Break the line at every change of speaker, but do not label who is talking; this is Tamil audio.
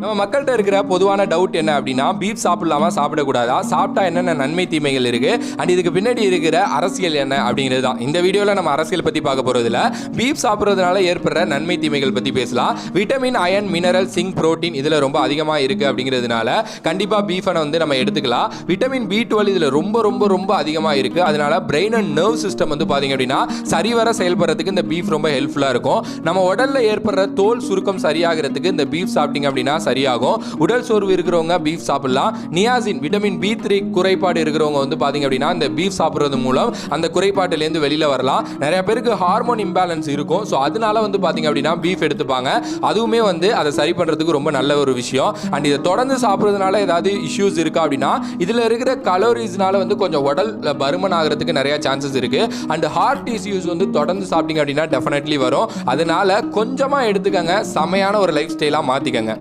நம்ம மக்கள்கிட்ட இருக்கிற பொதுவான டவுட் என்ன அப்படின்னா பீஃப் சாப்பிடலாமா சாப்பிடக்கூடாதா? சாப்பிட்டா என்னென்ன நன்மை தீமைகள் இருக்கு? அண்ட் இதுக்கு பின்னாடி இருக்கிற அரசியல் என்ன அப்படிங்கிறது தான். இந்த வீடியோவில் நம்ம அரசியல் பற்றி பார்க்க போகிறதுல பீஃப் சாப்பிட்றதுனால ஏற்படுற நன்மை தீமைகள் பற்றி பேசலாம். Vitamin iron mineral zinc protein இதில் ரொம்ப அதிகமாக இருக்குது அப்படிங்கிறதுனால கண்டிப்பாக பீஃபனை வந்து நம்ம எடுத்துக்கலாம். விட்டமின் பி டுவெல் இதில் ரொம்ப ரொம்ப ரொம்ப அதிகமாக இருக்குது அதனால பிரெயின் அண்ட் நர்வ் சிஸ்டம் வந்து பார்த்தீங்க அப்படின்னா சரிவர செயல்படுறதுக்கு இந்த பீஃப் ரொம்ப ஹெல்ப்ஃபுல்லாக இருக்கும். நம்ம உடலில் ஏற்படுற தோல் சுருக்கம் சரியாகிறதுக்கு இந்த பீஃப் சாப்பிட்டீங்க அப்படின்னா சரியாகும். உடல் சோர்வு இருக்கிறவங்க பீஃப் சாப்பிடலாம். நியாசின் விட்டமின் பி த்ரீ குறைபாடு இருக்கிறவங்க வந்து பார்த்தீங்க அப்படின்னா இந்த பீஃப் சாப்பிட்றது மூலம் அந்த குறைபாட்டிலேருந்து வெளியில் வரலாம். நிறைய பேருக்கு ஹார்மோன் இம்பேலன்ஸ் இருக்கும். ஸோ அதனால வந்து பார்த்தீங்க அப்படின்னா பீஃப் எடுத்துப்பாங்க. அதுவுமே வந்து அதை சரி பண்ணுறதுக்கு ரொம்ப நல்ல ஒரு விஷயம். அண்ட் இதை தொடர்ந்து சாப்பிட்றதுனால ஏதாவது இஷ்யூஸ் இருக்கா அப்படின்னா இதில் இருக்கிற கலோரிஸ்னால வந்து கொஞ்சம் உடல் பருமன் ஆகிறதுக்கு நிறைய சான்சஸ் இருக்கு. அண்ட் ஹார்ட் இஷ்யூஸ் வந்து தொடர்ந்து சாப்பிட்டீங்க அப்படின்னா டெஃபினெட்லி வரும். அதனால கொஞ்சமாக எடுத்துக்கங்க. செமையான ஒரு லைஃப் ஸ்டைலாக மாற்றிக்கங்க